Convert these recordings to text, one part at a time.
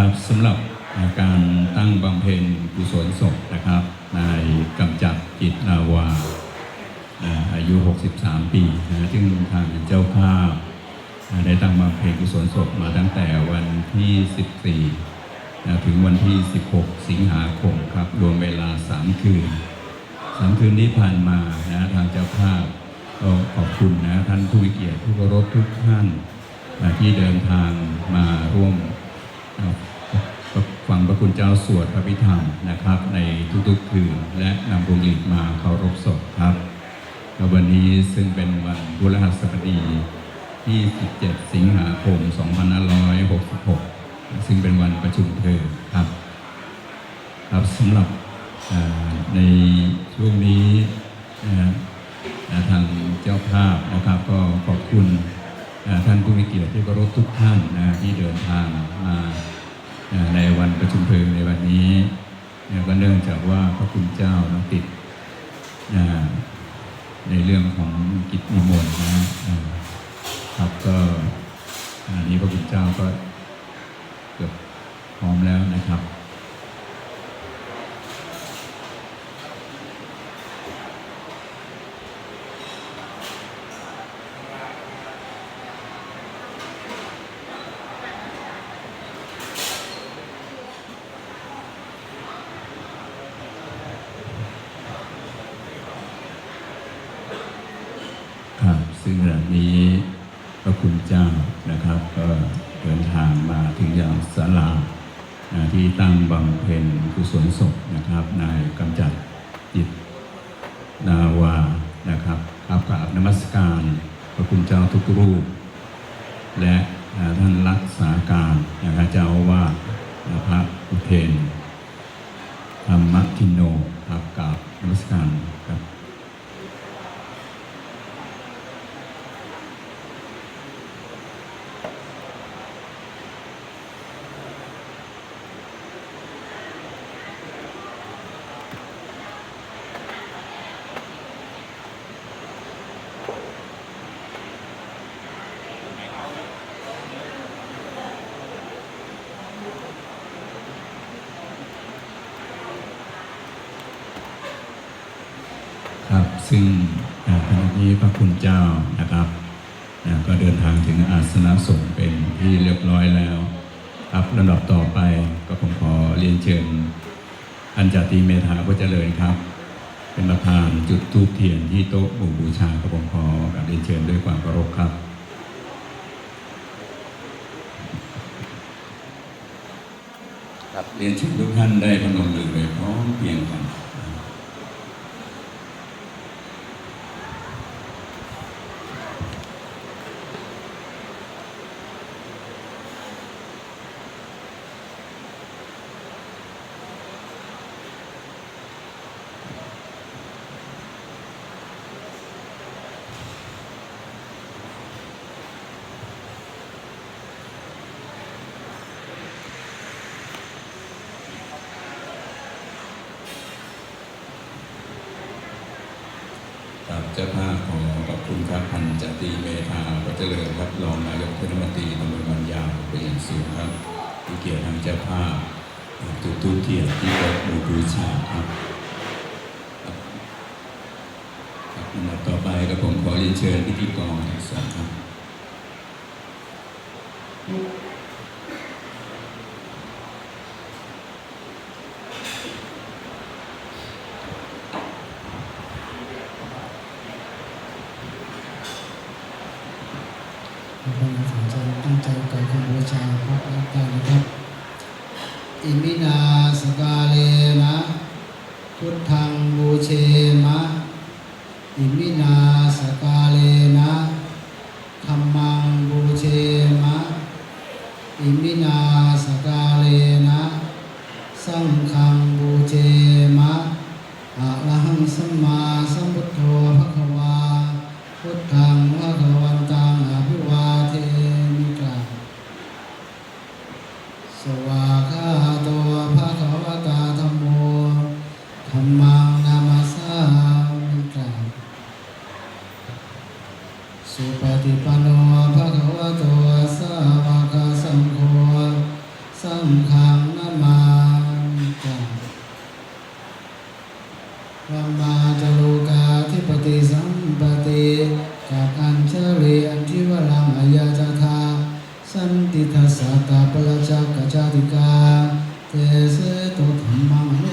ครับสำหรับการตั้งบำเพ็ญกุศลศพนะครับนายกำจัดจิตนาวาอายุ 63 ปีนะซึ่งทางเจ้าภาพได้ตั้งบำเพ็ญกุศลศพมาตั้งแต่วันที่ 14นะถึงวันที่ 16 สิงหาคมครับ รวมเวลา 3 คืนสามคืนที่ผ่านมานะทางเจ้าภาพก็ขอบคุณนะท่านผู้เกียรติผู้เคารพทุกท่านนะที่เดินทางมาร่วม ฟังพระคุณเจ้าสวดพระพิธรรมนะครับ ในทุกๆคืนและนำพวงหลีดมาเคารพศพครับและวันนี้ซึ่งเป็นวันพฤหัสบดีที่ 17 สิงหาคม 2566 ซึ่งเป็นวันประชุมเพลิงครับ ครับสำหรับในช่วงนี้นะฮะอ่าทางเจ้าภาพนะครับก็ขอบคุณท่านผู้มีเกียรติที่เคารพทุกท่านนะที่เดินทางมา ในวันประชุมเพลิงในวันนี้นก็เนื่องจากว่าพระคุณเจ้าน้องติดในเรื่องของกิจนิมนต์นะครับก็อันนี้พระคุณเจ้าก็เกือบพร้อมแล้วนะครับ ครับซึ่งขณะนี้พระคุณเจ้านะครับ ก็เดินทางมาถึงยังศาลาที่ตั้งบำเพ็ญกุศลศพนะครับนายกำจัดจิตนาวานะครับครับกราบนมัสการพระคุณเจ้าทุกรูป และท่านรักษาการนะครับเจ้าอาวาพระอุเทนธรรมทินโนครับกราบนมัสการครับ ซึ่งอ่าขณะนี้พระคุณเจ้านะครับก็เดินทางถึงอาสนะสงฆ์เป็นที่เรียบร้อยแล้วครับลำดับต่อไปก็ผมขอเรียนเชิญอันจติเมธาก็เจริญครับ เป็นประธานจุดทูปเทียนที่โต๊ะหมู่บูชากับผมขอกราบเรียนเชิญด้วยความเคารพครับครับเรียนเชิญทุกท่านได้พนมมือไปพร้อมเพียงกัน จ้าภาพขอขอบคุณครับพันจตีเมธาก็เจริญครับรองนายกเทศมนตรีตำบลบางยาวเป็นอย่างสูงครับที่เกี่ยรติทางเจ้าภาพจุดทูเทียนที่วัดมูบูชาครับครับลำดับต่อไปก็ผมขอเรียนเชิญพิธีกรทั้งสองครับขอ บคุณสนใจตั้งใจกราบคำบูชาพระรัตนนะครับ อิมินาสกาเลนะ พุทธังบูเช สสะตาปราจักกจาติกาเตเสตุธรรมัง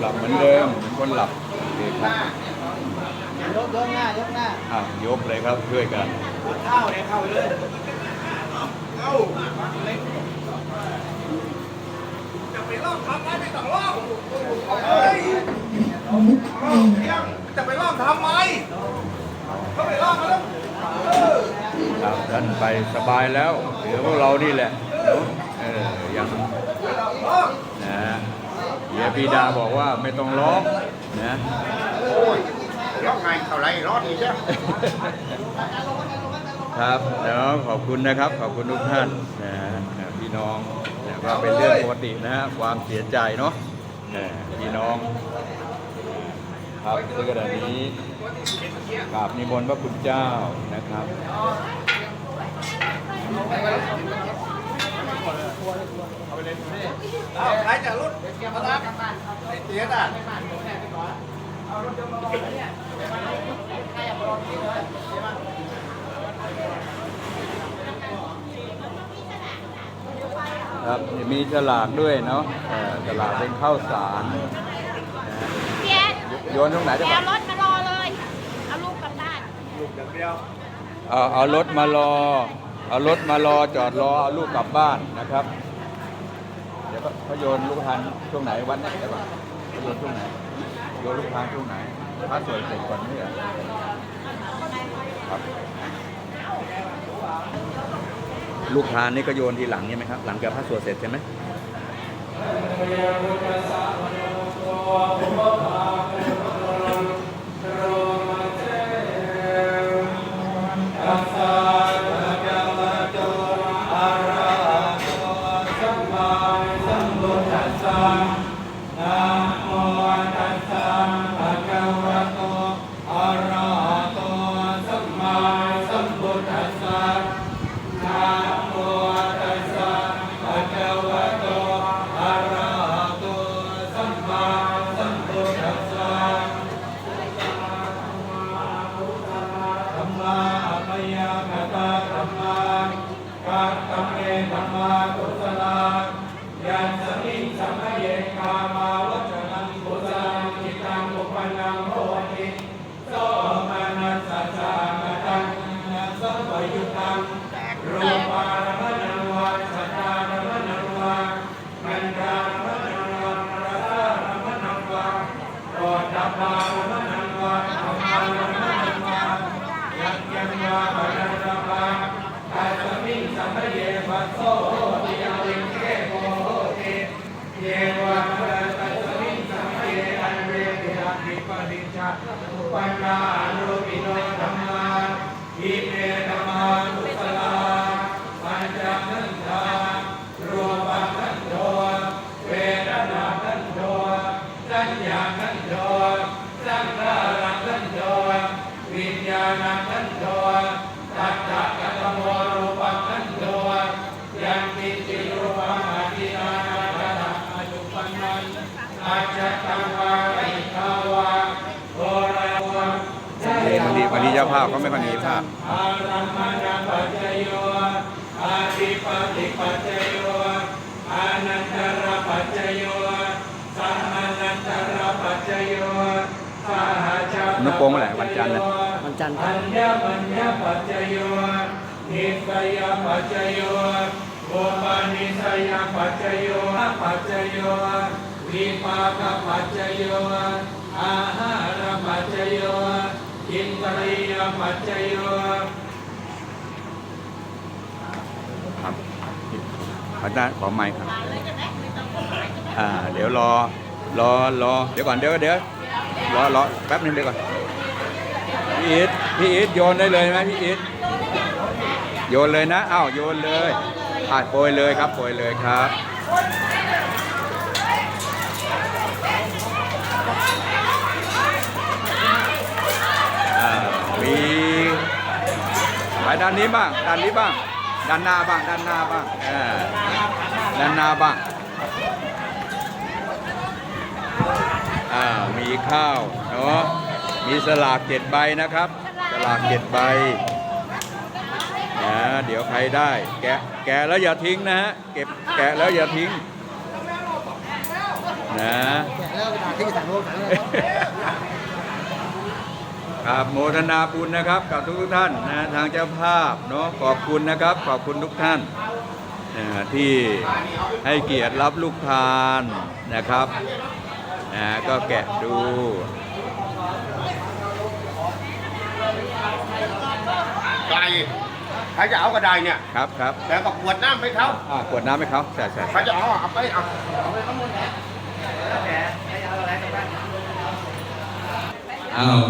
หลับเหมือนเดิมเหมือนคนหลับโอเคครับยกยกหน้ายกหน้าอะยกเลยครับช่วยกันเข้าเลยเข้าเลยจะไปลอกทำไมเขาไปลอกมาแล้วครับท่านไปสบายแล้วเหลือพวกเรานี่แหละเนอะเออยังนะ เฮียปีดาบอกว่าไม่ต้องร้องนะลอกไงเท่าไรรอดอีกจ้ะครับแล้วขอบคุณนะครับ ขอบคุณทุกท่านนะนะพี่น้องแต่ก็เป็นเรื่องปกตินะฮะความเสียใจเนาะเออพี่น้อง ครับซึ่งขณะนี้กราบนิมนต์พระคุณเจ้านะครับ เอาใครจะรถมารับไอ้เตี้ยน่ะครับมีฉลากด้วยเนาะเออฉลากเป็นข้าวสารนะเพียนโยนตรงไหนจะแเอารถมารอเลย เอาลูกกลับบ้านเอาเอารถมารอ เอารถมารอจอดรอเอาลูกกลับบ้านนะครับ เดี๋ยวเขาโยนลูกทานช่วงไหนวันนี้เดี๋ยวก่อนเขาโยนช่วงไหนโยนลูกทานช่วงไหนพระสวดเสร็จก่อนนี่เหรอครับลูกทานนี่ก็โยนทีหลังใช่ไหมครับ หลังจากพระสวดเสร็จใช่ไหม ธรรมาปยากตาธรรมากัตตเมธรรมากุศลายันสมิงสัมภเยกามาวัจนังกุศลังจิตังอุปนังโหติโสมานัสสะจามตังสัมปยุตังรูปารมณังวาสัจจารมณังวามันดารมณังวารสารมณังวาโอตตปปารมณังวาธรรมารมณังวา ยังยังวาปนันตปาอาสมิงสัมภเยปัสโสติอวิงเกโกโหติเยวะมะตัสสมิงสัมภเยอันเวทิหังวิปริจจาปัญญาอนุปิโนธรรมาอิเมธรรมานุสลาปัญจนันทารูปังนันโทเวทนานันโทสัญญานันโทสังขารังนันโท วิญญาณขันโตตัตตะกัตโมรูปังขันโตยังกิจิรูปังอธินานาคตะอจุปันนันอาจจตังวาอิทาวาโกราวา บางทีบางทีเจ้า ภาพเขาไม่ค่อยมีภาพอารัมมณปัจโยอาทิปติปัจโยอานันตรปัจโยสัมมานันตรปัจโยสหจนุโปงเมื่อไหร่วันจันทร์นะวันจันทร์คอัรับญญมัญญปัจจโยนิสยปัจจโยโอปานิสยปัจจโยปัจจโยวิปากปัจจโยอาหารปัจจโย ปัจจโยครับขอได้ขอไมค์ครับ อ่า เดี๋ยวรอ รอ รอ เดี๋ยวก่อน เดี๋ยว เดี๋ยว รอ รอ แป๊บนึงเดี๋ยวก่อน พี่อีทพี่อีทโยนได้เลยไหมพี่อีทโยนเลยนะ อ้าว โยนเลย อ่าโปรยเลยครับ โปรยเลยครับ อ่า มี ไปด้านนี้บ้าง ด้านนี้บ้าง ด้านหน้าบ้าง ด้านหน้าบ้างอ่าด้านหน้าบ้างอ่ามีข้าวเนาะมีสลากเจ็ดใบนะครับ สลากเจ็ดใบนะเดี๋ยวใครได้ แกะแกะแล้วอย่าทิ้งนะฮะเก็บแกะแล้วอย่าทิ้งนะแกะแล้วด่าที่สั่งโลกนะ ครับโมทนาบุญนะครับ กับทุกๆท่านนะทางเจ้าภาพเนาะขอบคุณนะครับ ขอบคุณทุกท่านนะที่ให้เกียรติรับลูกทานนะครับนะก็แกะดูไก่ใครจะเอากระไดเนี่ยครับครับแต่ก็ขวดน้ำให้เขาอ่ากวดน้ำให้เขาใช่ใช่ใครจะเอาเอาไปเอาเอา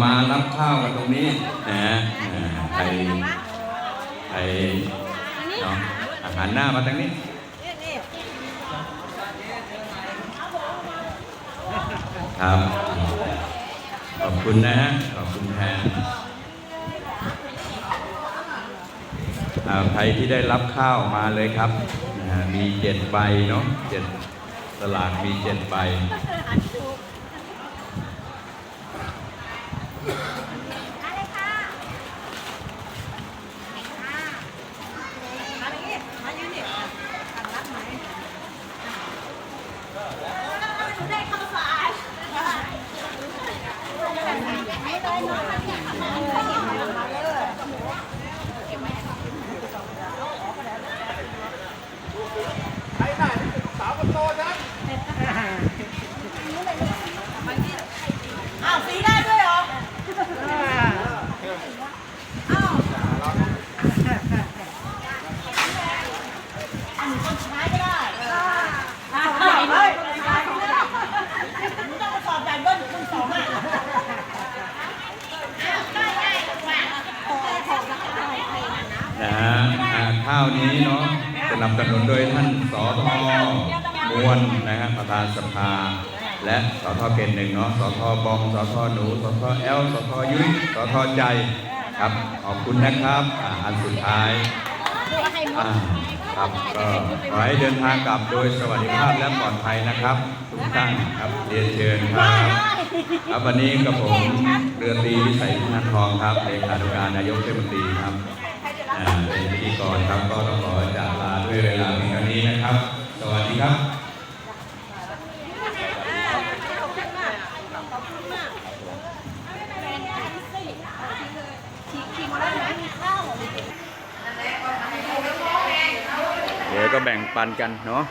มารับข้าวกันตรงนี้นะอ่าใครใครเนาะอาหารหน้ามาทางนี้ครับขอบคุณนะฮะขอบคุณแทนอ่าใครที่ได้รับข้าวมาเลยครับนะฮะมีเจ็ดใบเนาะเจ็ดสลากมีเจ็ดใบ อะไรค่ะมาอย่างนี้มายืนนี่สั่งรับไหมได้ข้าวสารไม่ได้ นอนมันเนี่ยมาเลยอ้าวนี้เนนี้คนช้ก็ได้อ่าใหญ่เลยใหญ่เลยมึงต้องมาสอบใหญ่เบิ้ลคุณสองอะได้ได้กว่านะฮะอ่าข้าวนี้เนาะสนับสนุนโดยท่านสอทมวลนะฮะประธานสภา และสอทเกณฑ์หนึ่งเนาะสอทบอมสอทหนูสอทแอลสอทยุ้ยสอทใจครับขอบคุณนะครับอันสุดท้ายครับก็ขอให้เดินทางกลับโดยสวัสดิภาพและปลอดภัยนะครับ ทุกท่านครับเรียนเชิญครับครับวันนี้กับผมเรือตรีวิสัยพันทองครับเลขาธิการนายกเทศมนตรีครับเป็นพิธีกรครับก็ต้องขอจากลาด้วยเวลาเพียงเท่านี้นะครับ สวัสดีครับ เดี๋ยวก็ แบ่งปันกันเนาะ